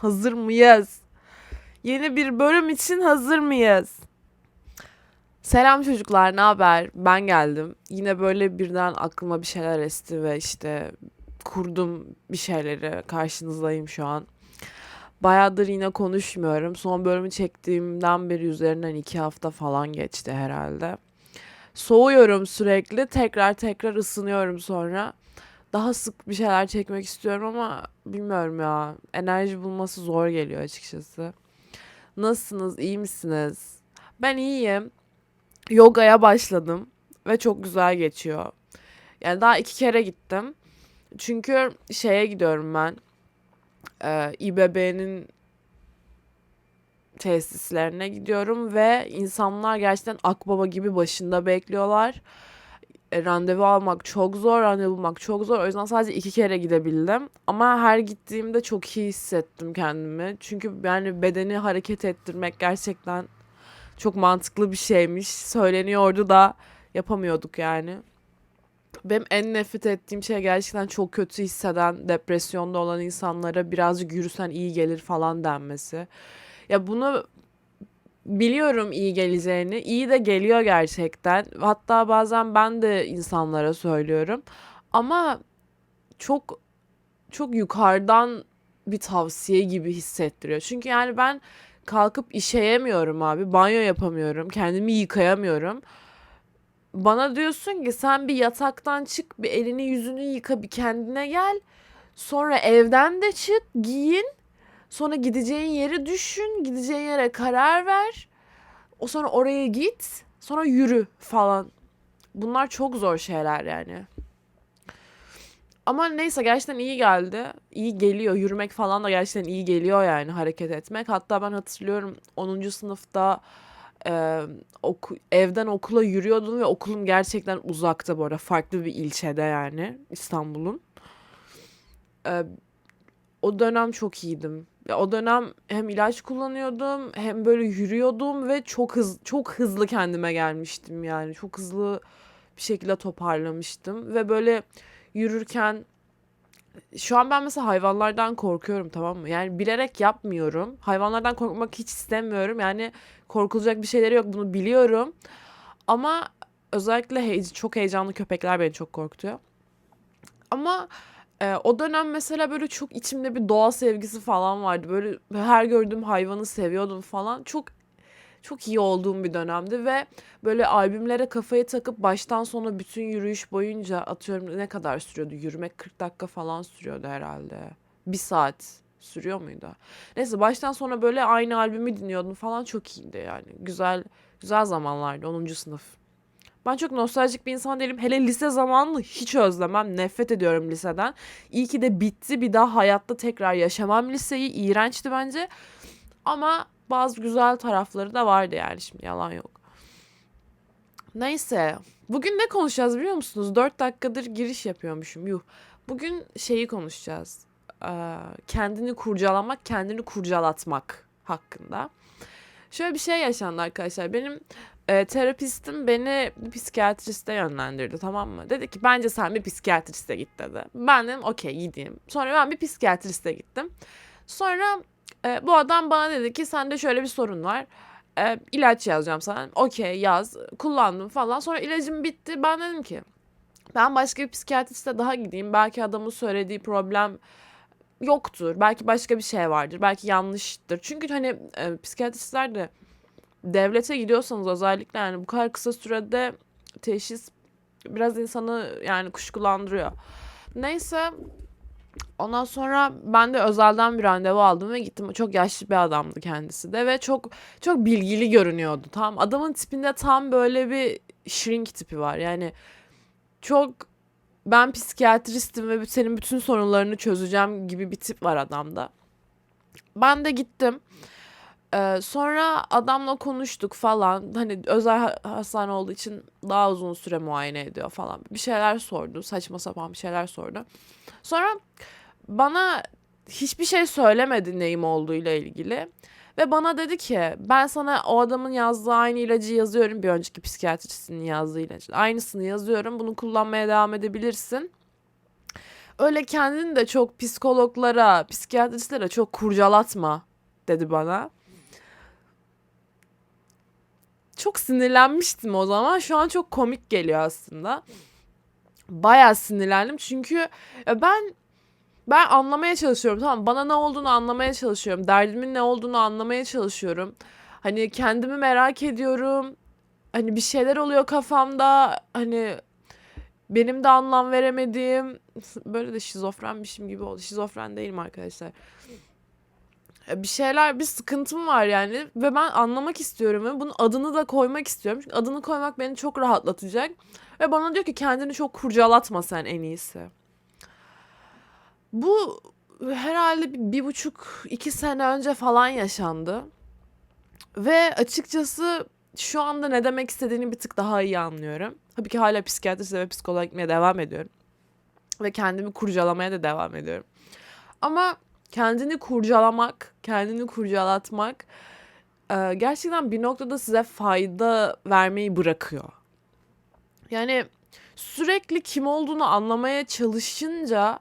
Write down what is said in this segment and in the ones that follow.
Hazır mıyız? Yeni bir bölüm için hazır mıyız? Selam çocuklar, ne haber? Ben geldim. Yine böyle birden aklıma bir şeyler esti ve işte kurdum bir şeyleri. Karşınızdayım şu an. Bayağıdır yine konuşmuyorum. Son bölümü çektiğimden beri üzerinden iki hafta falan geçti herhalde. Soğuyorum sürekli. Tekrar tekrar ısınıyorum sonra. Daha sık bir şeyler çekmek istiyorum ama bilmiyorum ya. Enerji bulması zor geliyor açıkçası. Nasılsınız? İyi misiniz? Ben iyiyim. Yogaya başladım ve çok güzel geçiyor. Yani daha iki kere gittim. Çünkü şeye gidiyorum ben. E, İBB'nin tesislerine gidiyorum ve insanlar gerçekten akbaba gibi başında bekliyorlar. E, randevu almak çok zor, randevu bulmak çok zor. O yüzden sadece iki kere gidebildim. Ama her gittiğimde çok iyi hissettim kendimi. Çünkü yani bedeni hareket ettirmek gerçekten çok mantıklı bir şeymiş. Söyleniyordu da yapamıyorduk yani. Benim en nefret ettiğim şey gerçekten çok kötü hisseden, depresyonda olan insanlara birazcık yürüsen iyi gelir falan denmesi. Ya bunu biliyorum iyi geleceğini. İyi de geliyor gerçekten. Hatta bazen ben de insanlara söylüyorum. Ama çok çok yukarıdan bir tavsiye gibi hissettiriyor. Çünkü yani ben kalkıp işeyemiyorum abi. Banyo yapamıyorum. Kendimi yıkayamıyorum. Bana diyorsun ki sen bir yataktan çık, bir elini yüzünü yıka, bir kendine gel. Sonra evden de çık, giyin. Sonra gideceğin yeri düşün, gideceğin yere karar ver. O sonra oraya git, sonra yürü falan. Bunlar çok zor şeyler yani. Ama neyse gerçekten iyi geldi. İyi geliyor. Yürümek falan da gerçekten iyi geliyor yani hareket etmek. Hatta ben hatırlıyorum 10. sınıfta e, oku, evden okula yürüyordum ve okulum gerçekten uzakta bu arada. Farklı bir ilçede yani İstanbul'un. E, o dönem çok iyiydim. O dönem hem ilaç kullanıyordum hem böyle yürüyordum ve çok hız çok hızlı kendime gelmiştim yani. Çok hızlı bir şekilde toparlamıştım ve böyle yürürken şu an ben mesela hayvanlardan korkuyorum tamam mı? Yani bilerek yapmıyorum. Hayvanlardan korkmak hiç istemiyorum. Yani korkulacak bir şeyleri yok bunu biliyorum. Ama özellikle hey çok heyecanlı köpekler beni çok korkutuyor. Ama e, o dönem mesela böyle çok içimde bir doğa sevgisi falan vardı. Böyle her gördüğüm hayvanı seviyordum falan. Çok çok iyi olduğum bir dönemdi ve böyle albümlere kafayı takıp baştan sona bütün yürüyüş boyunca atıyorum ne kadar sürüyordu? Yürümek 40 dakika falan sürüyordu herhalde. Bir saat sürüyor muydu? Neyse baştan sona böyle aynı albümü dinliyordum falan çok iyiydi yani. Güzel güzel zamanlardı 10. sınıf. Ben çok nostaljik bir insan değilim. Hele lise zamanını hiç özlemem. Nefret ediyorum liseden. İyi ki de bitti. Bir daha hayatta tekrar yaşamam liseyi. İğrençti bence. Ama bazı güzel tarafları da vardı yani şimdi yalan yok. Neyse. Bugün ne konuşacağız biliyor musunuz? 4 dakikadır giriş yapıyormuşum. Yuh. Bugün şeyi konuşacağız. Ee, kendini kurcalamak, kendini kurcalatmak hakkında. Şöyle bir şey yaşandı arkadaşlar. Benim e, terapistim beni bir psikiyatriste yönlendirdi tamam mı? Dedi ki bence sen bir psikiyatriste git dedi. Ben dedim okey gideyim. Sonra ben bir psikiyatriste gittim. Sonra e, bu adam bana dedi ki sende şöyle bir sorun var. E, ilaç yazacağım sana. Okey yaz. Kullandım falan. Sonra ilacım bitti. Ben dedim ki ben başka bir psikiyatriste daha gideyim. Belki adamın söylediği problem yoktur. Belki başka bir şey vardır. Belki yanlıştır. Çünkü hani e, psikiyatristler de devlete gidiyorsanız özellikle yani bu kadar kısa sürede teşhis biraz insanı yani kuşkulandırıyor. Neyse Ondan sonra ben de özelden bir randevu aldım ve gittim. Çok yaşlı bir adamdı kendisi de ve çok çok bilgili görünüyordu. Tam adamın tipinde tam böyle bir shrink tipi var. Yani çok ben psikiyatristim ve senin bütün sorunlarını çözeceğim gibi bir tip var adamda. Ben de gittim. Ee, sonra adamla konuştuk falan. Hani özel hastane olduğu için daha uzun süre muayene ediyor falan. Bir şeyler sordu. Saçma sapan bir şeyler sordu. Sonra bana hiçbir şey söylemedi neyim olduğuyla ilgili. Ve bana dedi ki ben sana o adamın yazdığı aynı ilacı yazıyorum. Bir önceki psikiyatrisinin yazdığı ilacı. Aynısını yazıyorum. Bunu kullanmaya devam edebilirsin. öyle kendini de çok psikologlara, psikiyatristlere çok kurcalatma dedi bana. Çok sinirlenmiştim o zaman. Şu an çok komik geliyor aslında. Bayağı sinirlendim çünkü ben ben anlamaya çalışıyorum tamam bana ne olduğunu anlamaya çalışıyorum. Derdimin ne olduğunu anlamaya çalışıyorum. Hani kendimi merak ediyorum. Hani bir şeyler oluyor kafamda. Hani benim de anlam veremediğim böyle de şizofrenmişim gibi oldu. Şizofren değilim arkadaşlar. E, bir şeyler bir sıkıntım var yani ve ben anlamak istiyorum ve bunun adını da koymak istiyorum. Çünkü adını koymak beni çok rahatlatacak. Ve bana diyor ki kendini çok kurcalatma sen en iyisi. Bu herhalde bir, bir buçuk iki sene önce falan yaşandı. Ve açıkçası şu anda ne demek istediğini bir tık daha iyi anlıyorum. Tabii ki hala psikiyatriste ve psikoloğa gitmeye devam ediyorum. Ve kendimi kurcalamaya da devam ediyorum. Ama kendini kurcalamak, kendini kurcalatmak e, gerçekten bir noktada size fayda vermeyi bırakıyor. Yani sürekli kim olduğunu anlamaya çalışınca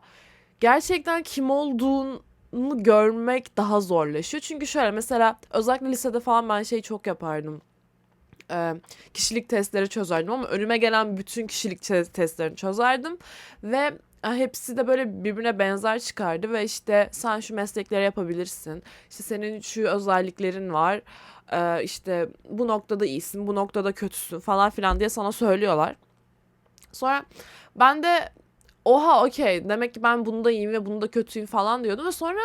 gerçekten kim olduğunu görmek daha zorlaşıyor. Çünkü şöyle mesela özellikle lisede falan ben şey çok yapardım. Ee, kişilik testleri çözerdim ama önüme gelen bütün kişilik testlerini çözerdim ve hepsi de böyle birbirine benzer çıkardı ve işte sen şu meslekleri yapabilirsin. İşte senin şu özelliklerin var. Ee, işte bu noktada iyisin, bu noktada kötüsün falan filan diye sana söylüyorlar. Sonra ben de oha okey demek ki ben bunda iyiyim ve bunda kötüyüm falan diyordum ve sonra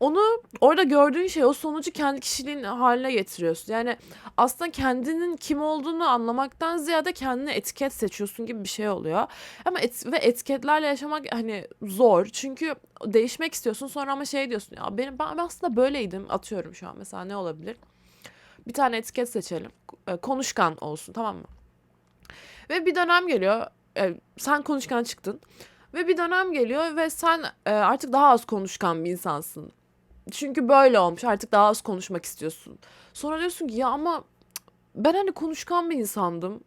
onu orada gördüğün şey o sonucu kendi kişiliğin haline getiriyorsun. Yani aslında kendinin kim olduğunu anlamaktan ziyade kendine etiket seçiyorsun gibi bir şey oluyor. Ama et, ve etiketlerle yaşamak hani zor. Çünkü değişmek istiyorsun sonra ama şey diyorsun ya benim ben aslında böyleydim atıyorum şu an mesela ne olabilir? Bir tane etiket seçelim. E, konuşkan olsun tamam mı? Ve bir dönem geliyor. E, sen konuşkan çıktın. Ve bir dönem geliyor ve sen e, artık daha az konuşkan bir insansın. Çünkü böyle olmuş artık daha az konuşmak istiyorsun. Sonra diyorsun ki ya ama ben hani konuşkan bir insandım.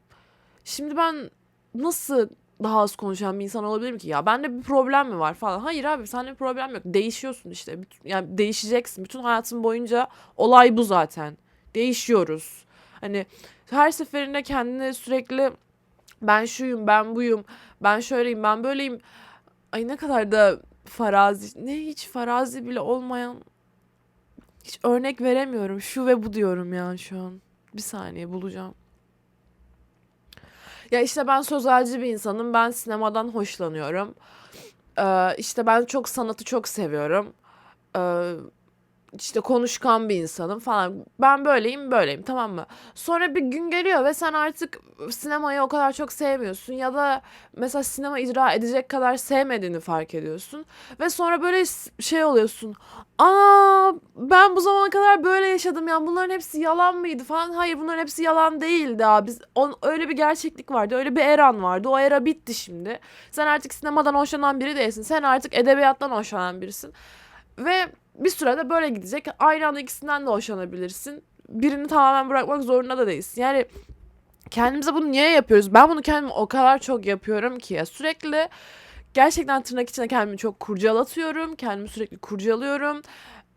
Şimdi ben nasıl daha az konuşan bir insan olabilirim ki ya bende bir problem mi var falan. Hayır abi sende bir problem yok. Değişiyorsun işte. Yani değişeceksin. Bütün hayatın boyunca olay bu zaten. Değişiyoruz. Hani her seferinde kendine sürekli ben şuyum, ben buyum, ben şöyleyim, ben böyleyim. Ay ne kadar da farazi, ne hiç farazi bile olmayan hiç örnek veremiyorum. Şu ve bu diyorum ya şu an. Bir saniye bulacağım. Ya işte ben sözelci bir insanım. Ben sinemadan hoşlanıyorum. Ee, işte ben çok sanatı çok seviyorum. Ee, işte konuşkan bir insanım falan. Ben böyleyim böyleyim tamam mı? Sonra bir gün geliyor ve sen artık sinemayı o kadar çok sevmiyorsun ya da mesela sinema icra edecek kadar sevmediğini fark ediyorsun. Ve sonra böyle şey oluyorsun. Aa ben bu zamana kadar böyle yaşadım ya bunların hepsi yalan mıydı falan. Hayır bunların hepsi yalan değildi abi. Biz, on, öyle bir gerçeklik vardı öyle bir eran vardı. O era bitti şimdi. Sen artık sinemadan hoşlanan biri değilsin. Sen artık edebiyattan hoşlanan birisin. Ve bir sürede böyle gidecek. Aynı anda ikisinden de hoşlanabilirsin. Birini tamamen bırakmak zorunda da değilsin. Yani kendimize bunu niye yapıyoruz? Ben bunu kendime o kadar çok yapıyorum ki ya sürekli gerçekten tırnak içinde kendimi çok kurcalatıyorum. Kendimi sürekli kurcalıyorum.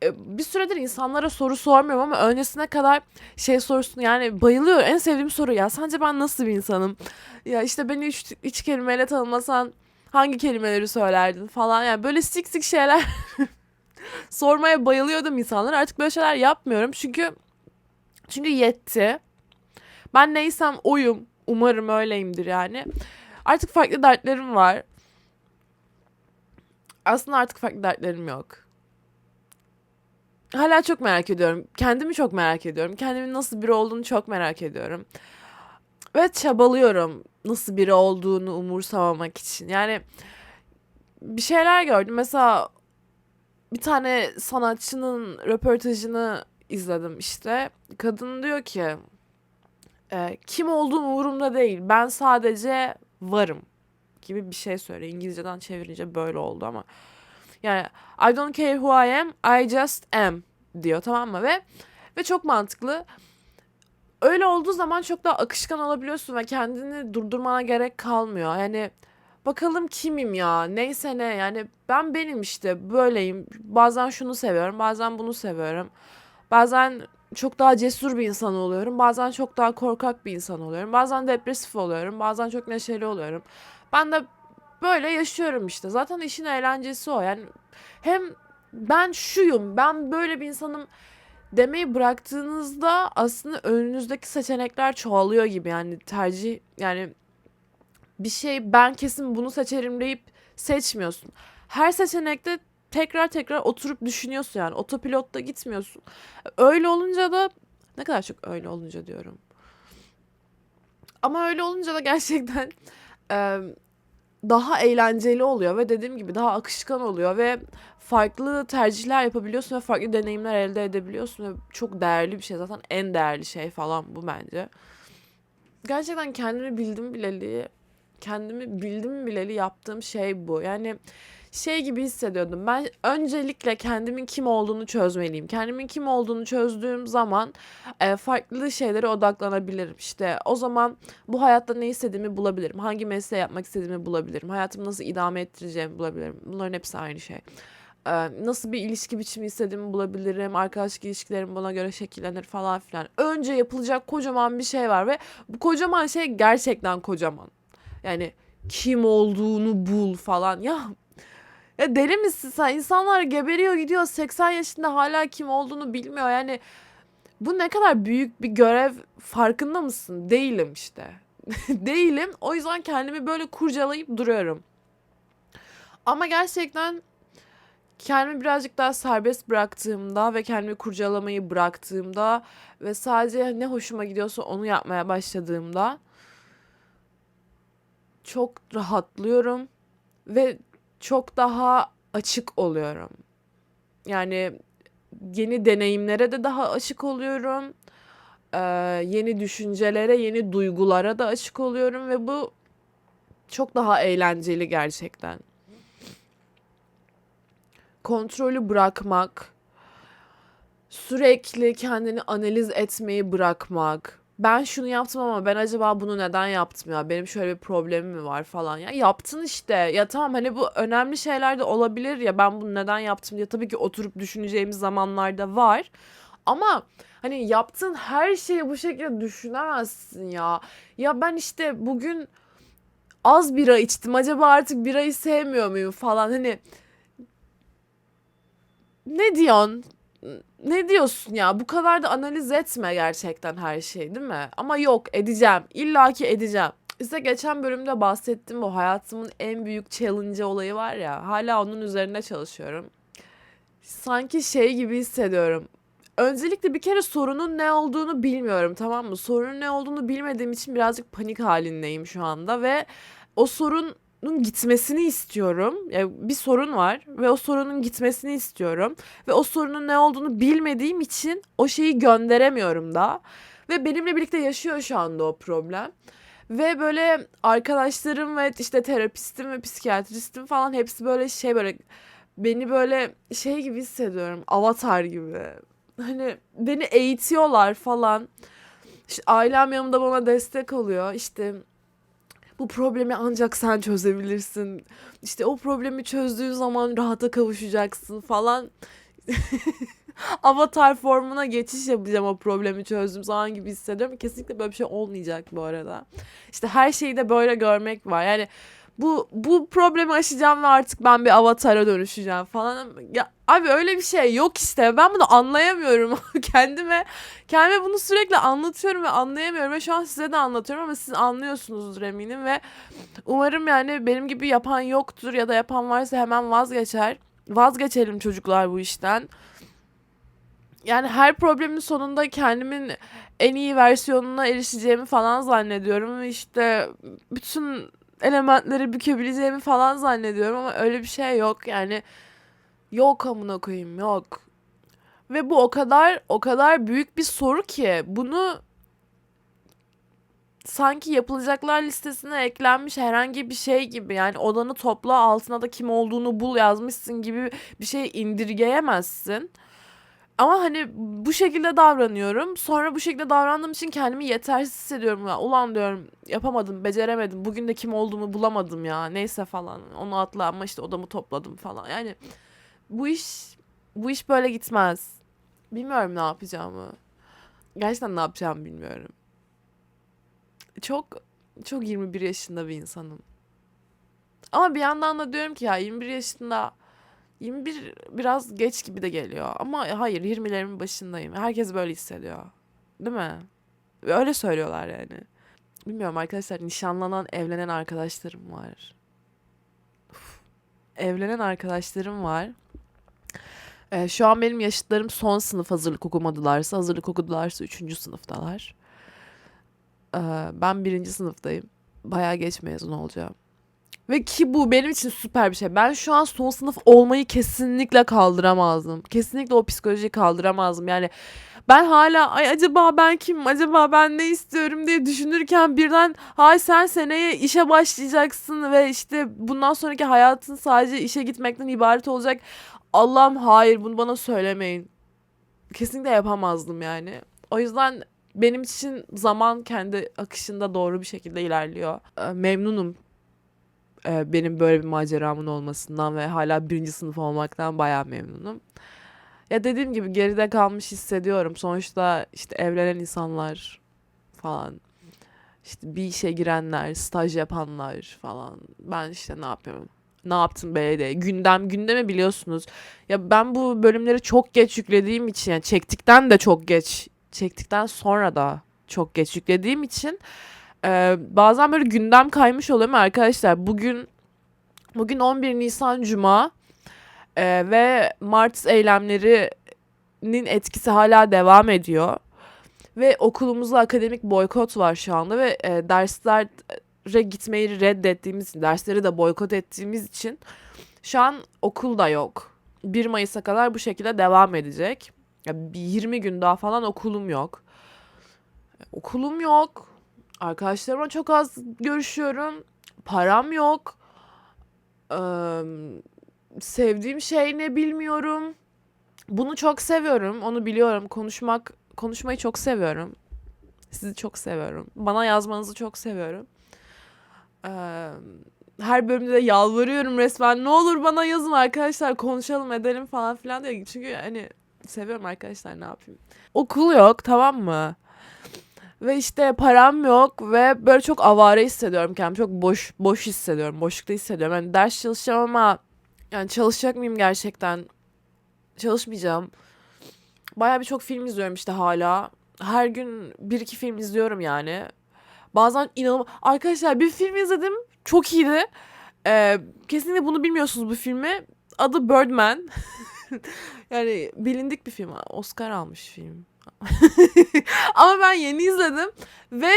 E, bir süredir insanlara soru sormuyorum ama öncesine kadar şey sorusunu yani bayılıyorum. En sevdiğim soru ya sence ben nasıl bir insanım? Ya işte beni üç, üç kelimeyle tanımlasan hangi kelimeleri söylerdin falan. Yani böyle sik sik şeyler sormaya bayılıyordum insanlar. Artık böyle şeyler yapmıyorum. Çünkü çünkü yetti. Ben neysem oyum. Umarım öyleyimdir yani. Artık farklı dertlerim var. Aslında artık farklı dertlerim yok. Hala çok merak ediyorum. Kendimi çok merak ediyorum. Kendimin nasıl biri olduğunu çok merak ediyorum. Ve çabalıyorum nasıl biri olduğunu umursamamak için. Yani bir şeyler gördüm. Mesela bir tane sanatçının röportajını izledim işte. Kadın diyor ki e, kim olduğum umurumda değil. Ben sadece varım gibi bir şey söylüyor. İngilizceden çevirince böyle oldu ama. Yani I don't care who I am, I just am diyor tamam mı? Ve ve çok mantıklı. Öyle olduğu zaman çok daha akışkan olabiliyorsun ve kendini durdurmana gerek kalmıyor. Yani Bakalım kimim ya? Neyse ne yani ben benim işte böyleyim. Bazen şunu seviyorum, bazen bunu seviyorum. Bazen çok daha cesur bir insan oluyorum. Bazen çok daha korkak bir insan oluyorum. Bazen depresif oluyorum. Bazen çok neşeli oluyorum. Ben de böyle yaşıyorum işte. Zaten işin eğlencesi o. Yani hem ben şuyum, ben böyle bir insanım demeyi bıraktığınızda aslında önünüzdeki seçenekler çoğalıyor gibi. Yani tercih yani bir şey ben kesin bunu seçerim deyip seçmiyorsun. Her seçenekte tekrar tekrar oturup düşünüyorsun yani otopilotta gitmiyorsun. Öyle olunca da ne kadar çok öyle olunca diyorum. Ama öyle olunca da gerçekten e, daha eğlenceli oluyor ve dediğim gibi daha akışkan oluyor ve farklı tercihler yapabiliyorsun ve farklı deneyimler elde edebiliyorsun ve çok değerli bir şey zaten en değerli şey falan bu bence. Gerçekten kendimi bildim bileli kendimi bildim bileli yaptığım şey bu. Yani şey gibi hissediyordum. Ben öncelikle kendimin kim olduğunu çözmeliyim. Kendimin kim olduğunu çözdüğüm zaman e, farklı şeylere odaklanabilirim. İşte o zaman bu hayatta ne istediğimi bulabilirim. Hangi mesleği yapmak istediğimi bulabilirim. Hayatımı nasıl idame ettireceğimi bulabilirim. Bunların hepsi aynı şey. E, nasıl bir ilişki biçimi istediğimi bulabilirim. Arkadaşlık ilişkilerim buna göre şekillenir falan filan. Önce yapılacak kocaman bir şey var ve bu kocaman şey gerçekten kocaman. Yani kim olduğunu bul falan. Ya ya deli misin sen? İnsanlar geberiyor gidiyor 80 yaşında hala kim olduğunu bilmiyor. Yani bu ne kadar büyük bir görev farkında mısın? Değilim işte. Değilim. O yüzden kendimi böyle kurcalayıp duruyorum. Ama gerçekten kendimi birazcık daha serbest bıraktığımda ve kendimi kurcalamayı bıraktığımda ve sadece ne hoşuma gidiyorsa onu yapmaya başladığımda çok rahatlıyorum ve çok daha açık oluyorum. Yani yeni deneyimlere de daha açık oluyorum. Ee, yeni düşüncelere, yeni duygulara da açık oluyorum ve bu çok daha eğlenceli gerçekten. Kontrolü bırakmak, sürekli kendini analiz etmeyi bırakmak, ben şunu yaptım ama ben acaba bunu neden yaptım ya? Benim şöyle bir problemim mi var falan ya. Yaptın işte. Ya tamam hani bu önemli şeyler de olabilir ya ben bunu neden yaptım diye tabii ki oturup düşüneceğimiz zamanlarda var. Ama hani yaptığın her şeyi bu şekilde düşünemezsin ya. Ya ben işte bugün az bira içtim. Acaba artık birayı sevmiyor muyum falan hani ne diyorsun? Ne diyorsun ya? Bu kadar da analiz etme gerçekten her şey değil mi? Ama yok edeceğim. İlla ki edeceğim. İşte geçen bölümde bahsettim bu hayatımın en büyük challenge olayı var ya. Hala onun üzerinde çalışıyorum. Sanki şey gibi hissediyorum. Öncelikle bir kere sorunun ne olduğunu bilmiyorum tamam mı? Sorunun ne olduğunu bilmediğim için birazcık panik halindeyim şu anda ve o sorun gitmesini istiyorum. Yani bir sorun var ve o sorunun gitmesini istiyorum. Ve o sorunun ne olduğunu bilmediğim için o şeyi gönderemiyorum da. Ve benimle birlikte yaşıyor şu anda o problem. Ve böyle arkadaşlarım ve işte terapistim ve psikiyatristim falan hepsi böyle şey böyle beni böyle şey gibi hissediyorum. Avatar gibi. Hani beni eğitiyorlar falan. İşte ailem yanımda bana destek oluyor. İşte bu problemi ancak sen çözebilirsin. İşte o problemi çözdüğün zaman rahata kavuşacaksın falan. Avatar formuna geçiş yapacağım o problemi çözdüğüm zaman gibi hissediyorum. Kesinlikle böyle bir şey olmayacak bu arada. İşte her şeyi de böyle görmek var. Yani bu bu problemi aşacağım ve artık ben bir avatara dönüşeceğim falan. Ya abi öyle bir şey yok işte. Ben bunu anlayamıyorum. kendime kendime bunu sürekli anlatıyorum ve anlayamıyorum ve şu an size de anlatıyorum ama siz anlıyorsunuzdur eminim ve umarım yani benim gibi yapan yoktur ya da yapan varsa hemen vazgeçer. Vazgeçelim çocuklar bu işten. Yani her problemin sonunda kendimin en iyi versiyonuna erişeceğimi falan zannediyorum işte bütün elementleri bükebileceğimi falan zannediyorum ama öyle bir şey yok. Yani yok amına koyayım yok. Ve bu o kadar o kadar büyük bir soru ki bunu sanki yapılacaklar listesine eklenmiş herhangi bir şey gibi yani odanı topla altına da kim olduğunu bul yazmışsın gibi bir şey indirgeyemezsin. Ama hani bu şekilde davranıyorum. Sonra bu şekilde davrandığım için kendimi yetersiz hissediyorum ya. Ulan diyorum yapamadım, beceremedim. Bugün de kim olduğumu bulamadım ya. Neyse falan. Onu atla ama işte odamı topladım falan. Yani bu iş bu iş böyle gitmez. Bilmiyorum ne yapacağımı. Gerçekten ne yapacağımı bilmiyorum. Çok çok 21 yaşında bir insanım. Ama bir yandan da diyorum ki ya 21 yaşında 21 biraz geç gibi de geliyor. Ama hayır 20'lerimin başındayım. Herkes böyle hissediyor. Değil mi? Ve Öyle söylüyorlar yani. Bilmiyorum arkadaşlar nişanlanan, evlenen arkadaşlarım var. Uf. Evlenen arkadaşlarım var. Ee, şu an benim yaşıtlarım son sınıf hazırlık okumadılarsa, hazırlık okudularsa üçüncü sınıftalar. Ee, ben birinci sınıftayım. Bayağı geç mezun olacağım. Ve ki bu benim için süper bir şey. Ben şu an son sınıf olmayı kesinlikle kaldıramazdım. Kesinlikle o psikolojiyi kaldıramazdım. Yani ben hala ay acaba ben kimim? Acaba ben ne istiyorum diye düşünürken birden hay sen seneye işe başlayacaksın ve işte bundan sonraki hayatın sadece işe gitmekten ibaret olacak. Allah'ım hayır bunu bana söylemeyin. Kesinlikle yapamazdım yani. O yüzden benim için zaman kendi akışında doğru bir şekilde ilerliyor. Ee, Memnunum e, benim böyle bir maceramın olmasından ve hala birinci sınıf olmaktan bayağı memnunum. Ya dediğim gibi geride kalmış hissediyorum. Sonuçta işte evlenen insanlar falan. işte bir işe girenler, staj yapanlar falan. Ben işte ne yapıyorum? Ne yaptım belediye? Gündem, gündemi biliyorsunuz. Ya ben bu bölümleri çok geç yüklediğim için, yani çektikten de çok geç, çektikten sonra da çok geç yüklediğim için e, bazen böyle gündem kaymış oluyor mu arkadaşlar? Bugün bugün 11 Nisan Cuma e, ve Mart eylemlerinin etkisi hala devam ediyor. Ve okulumuzda akademik boykot var şu anda ve e, derslere gitmeyi reddettiğimiz dersleri de boykot ettiğimiz için şu an okul da yok. 1 Mayıs'a kadar bu şekilde devam edecek. Ya bir 20 gün daha falan okulum yok. Okulum yok. Arkadaşlarımla çok az görüşüyorum. Param yok. Eee, sevdiğim şey ne bilmiyorum. Bunu çok seviyorum. Onu biliyorum. Konuşmak, konuşmayı çok seviyorum. Sizi çok seviyorum. Bana yazmanızı çok seviyorum. Eee, her bölümde de yalvarıyorum resmen. Ne olur bana yazın arkadaşlar konuşalım edelim falan filan diye. Çünkü hani seviyorum arkadaşlar ne yapayım. Okul yok tamam mı? Ve işte param yok ve böyle çok avare hissediyorum kendimi. Çok boş boş hissediyorum. Boşlukta hissediyorum. Yani ders çalışacağım ama yani çalışacak mıyım gerçekten? Çalışmayacağım. Bayağı birçok film izliyorum işte hala. Her gün bir iki film izliyorum yani. Bazen inanılmaz... Arkadaşlar bir film izledim. Çok iyiydi. Ee, kesinlikle bunu bilmiyorsunuz bu filmi. Adı Birdman. yani bilindik bir film. Oscar almış film. Ama ben yeni izledim ve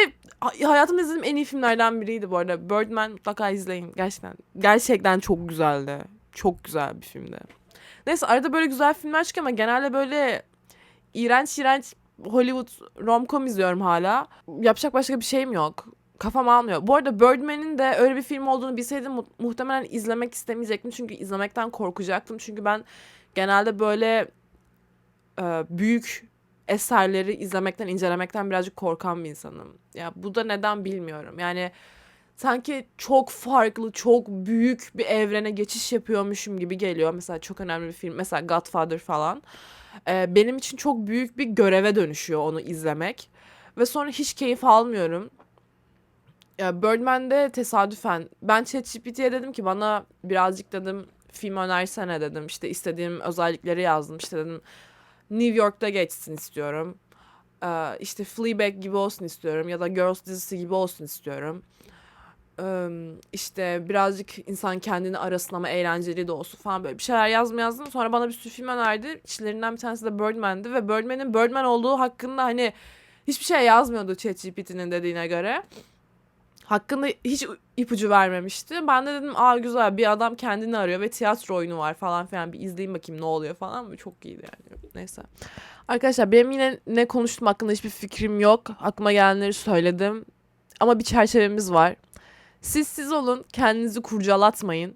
hayatımda izlediğim en iyi filmlerden biriydi bu arada. Birdman mutlaka izleyin. Gerçekten gerçekten çok güzeldi. Çok güzel bir filmdi. Neyse arada böyle güzel filmler çıkıyor ama genelde böyle iğrenç iğrenç Hollywood rom-com izliyorum hala. Yapacak başka bir şeyim yok. Kafam almıyor. Bu arada Birdman'in de öyle bir film olduğunu bilseydim mu- muhtemelen izlemek istemeyecektim. Çünkü izlemekten korkacaktım. Çünkü ben genelde böyle e, büyük eserleri izlemekten, incelemekten birazcık korkan bir insanım. Ya bu da neden bilmiyorum. Yani sanki çok farklı, çok büyük bir evrene geçiş yapıyormuşum gibi geliyor. Mesela çok önemli bir film, mesela Godfather falan. Ee, benim için çok büyük bir göreve dönüşüyor onu izlemek. Ve sonra hiç keyif almıyorum. Ya Birdman'de tesadüfen ben ChatGPT'ye dedim ki bana birazcık dedim film önersene dedim. İşte istediğim özellikleri yazdım. İşte dedim New York'ta geçsin istiyorum. Ee, işte Fleabag gibi olsun istiyorum ya da Girls dizisi gibi olsun istiyorum. Ee, işte birazcık insan kendini arasın ama eğlenceli de olsun falan böyle bir şeyler yazdım yazdım. Sonra bana bir sürü film önerdi. İçlerinden bir tanesi de Birdman'di ve Birdman'in Birdman olduğu hakkında hani hiçbir şey yazmıyordu ChatGPT'nin dediğine göre. Hakkında hiç ipucu vermemişti. Ben de dedim aa güzel bir adam kendini arıyor ve tiyatro oyunu var falan filan bir izleyeyim bakayım ne oluyor falan. Çok iyiydi yani. Neyse. Arkadaşlar benim yine ne konuştum hakkında hiçbir fikrim yok. Aklıma gelenleri söyledim. Ama bir çerçevemiz var. Siz siz olun. Kendinizi kurcalatmayın.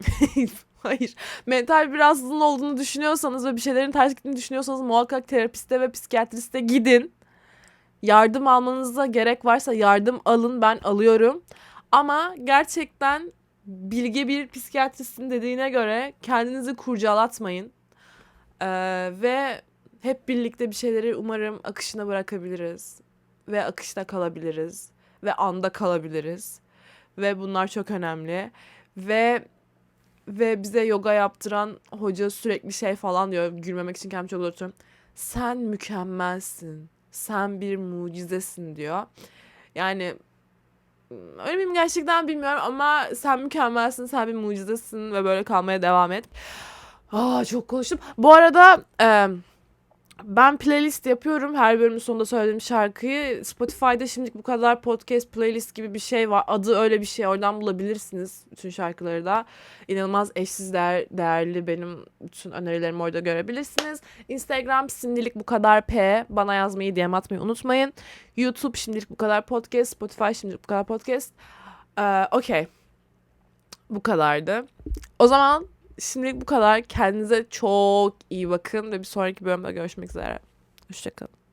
Hayır. Mental bir rahatsızlığın olduğunu düşünüyorsanız ve bir şeylerin ters gittiğini düşünüyorsanız muhakkak terapiste ve psikiyatriste gidin. Yardım almanıza gerek varsa yardım alın. Ben alıyorum. Ama gerçekten bilge bir psikiyatristin dediğine göre kendinizi kurcalatmayın. Ee, ve hep birlikte bir şeyleri umarım akışına bırakabiliriz. Ve akışta kalabiliriz. Ve anda kalabiliriz. Ve bunlar çok önemli. Ve ve bize yoga yaptıran hoca sürekli şey falan diyor. Gülmemek için kendimi çok zor tutuyorum. Sen mükemmelsin. Sen bir mucizesin diyor. Yani öyle miyim gerçekten bilmiyorum ama sen mükemmelsin, sen bir mucizesin ve böyle kalmaya devam et. Aa çok konuştum. Bu arada e, ben playlist yapıyorum. Her bölümün sonunda söylediğim şarkıyı. Spotify'da şimdilik bu kadar podcast playlist gibi bir şey var. Adı öyle bir şey. Oradan bulabilirsiniz bütün şarkıları da. İnanılmaz eşsiz değer, değerli benim bütün önerilerimi orada görebilirsiniz. Instagram şimdilik bu kadar P. Bana yazmayı, DM atmayı unutmayın. YouTube şimdilik bu kadar podcast. Spotify şimdilik bu kadar podcast. Ee, Okey. Bu kadardı. O zaman Şimdilik bu kadar. Kendinize çok iyi bakın ve bir sonraki bölümde görüşmek üzere. Hoşçakalın.